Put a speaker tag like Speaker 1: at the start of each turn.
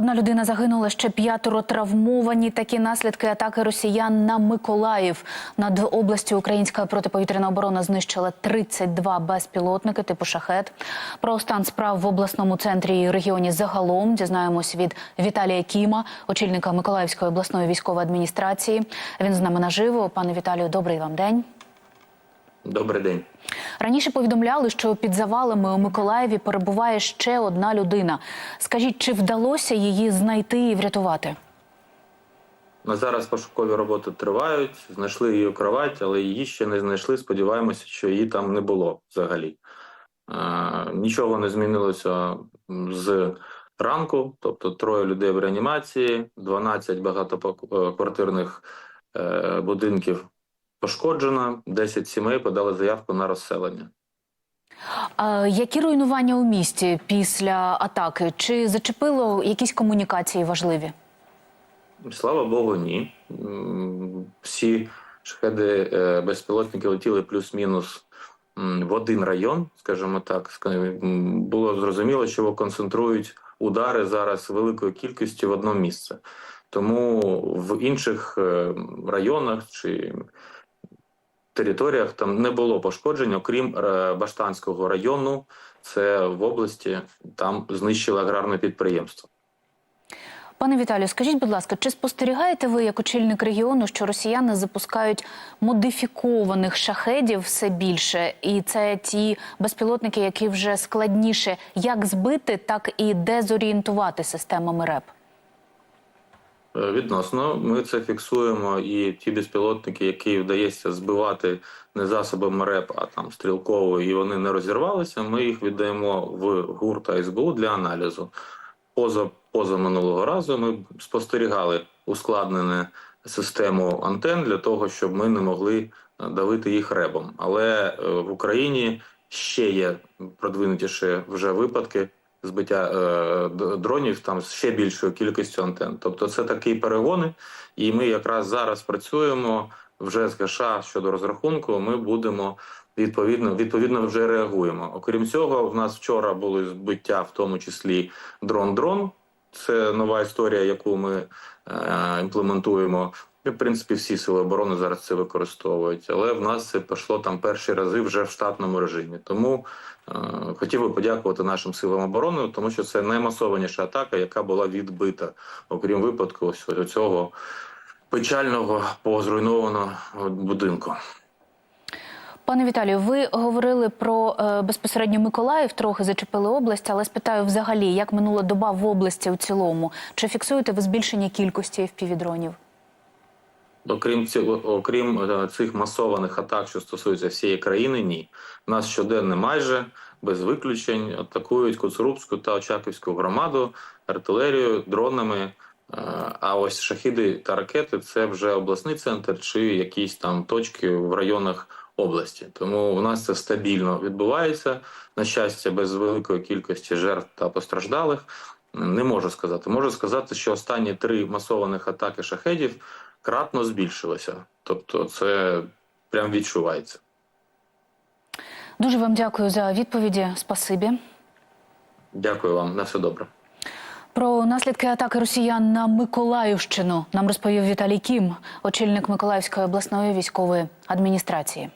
Speaker 1: Одна людина загинула, ще п'ятеро травмовані. Такі наслідки атаки росіян на Миколаїв. Над областю українська протиповітряна оборона знищила 32 безпілотники типу шахет. Про стан справ в обласному центрі і регіоні загалом дізнаємось від Віталія Кіма, очільника Миколаївської обласної військової адміністрації. Він з нами наживо. Пане Віталію, добрий вам день.
Speaker 2: Добрий день.
Speaker 1: Раніше повідомляли, що під завалами у Миколаєві перебуває ще одна людина. Скажіть, чи вдалося її знайти і врятувати?
Speaker 2: На зараз пошукові роботи тривають. Знайшли її кровать, але її ще не знайшли. Сподіваємося, що її там не було взагалі. Е, нічого не змінилося з ранку, тобто троє людей в реанімації, 12 багатоквартирних е, будинків пошкоджено, 10 сімей подали заявку на розселення.
Speaker 1: А які руйнування у місті після атаки? Чи зачепило якісь комунікації важливі?
Speaker 2: Слава Богу, ні. Всі шахеди е, безпілотники летіли плюс-мінус в один район, скажімо так. Було зрозуміло, що концентрують удари зараз великою кількістю в одно місце. Тому в інших е, районах чи територіях там не було пошкоджень, окрім е, Баштанського району, це в області, там знищили аграрне підприємство.
Speaker 1: Пане Віталію, скажіть, будь ласка, чи спостерігаєте ви як очільник регіону, що росіяни запускають модифікованих шахедів все більше, і це ті безпілотники, які вже складніше як збити, так і дезорієнтувати системами РЕП?
Speaker 2: Е, Відносно, ми це фіксуємо, і ті безпілотники, які вдається збивати не засобами РЕП, а там стрілково, і вони не розірвалися. Ми їх віддаємо в ГУР та СБУ для аналізу. Поза поза минулого разу ми спостерігали ускладнену систему антен для того, щоб ми не могли е, давити їх ребом. Але е, в Україні ще є продвинутіші вже випадки збиття е, дронів там з ще більшою кількістю антен. Тобто це такі перегони, і ми якраз зараз працюємо вже з США щодо розрахунку. Ми будемо відповідно відповідно вже реагуємо. Окрім цього, в нас вчора були збиття, в тому числі дрон-дрон. Це нова історія, яку ми е, імплементуємо. В принципі, всі сили оборони зараз це використовують, але в нас це пішло там перші рази вже в штатному режимі. Тому е, хотів би подякувати нашим силам оборони, тому що це наймасованіша атака, яка була відбита, окрім випадку ось цього печального позруйнованого будинку.
Speaker 1: Пане Віталію, ви говорили про е, безпосередньо Миколаїв, трохи зачепили область, але спитаю взагалі, як минула доба в області у цілому? Чи фіксуєте ви збільшення кількості впівдронів?
Speaker 2: Окрім цього, окрім е, цих масованих атак, що стосуються всієї країни, ні. Нас щоденно майже без виключень атакують Коцурубську та Очаківську громаду артилерією, дронами. Е, А ось шахіди та ракети це вже обласний центр чи якісь там точки в районах області. Тому у нас це стабільно відбувається. На щастя, без великої кількості жертв та постраждалих. Не можу сказати. Можу сказати, що останні три масованих атаки шахедів кратно збільшилося. Тобто, це прям відчувається.
Speaker 1: Дуже вам дякую за відповіді. Спасибі.
Speaker 2: Дякую вам, на все добре.
Speaker 1: Про наслідки атаки росіян на Миколаївщину нам розповів Віталій Кім, очільник Миколаївської обласної військової адміністрації.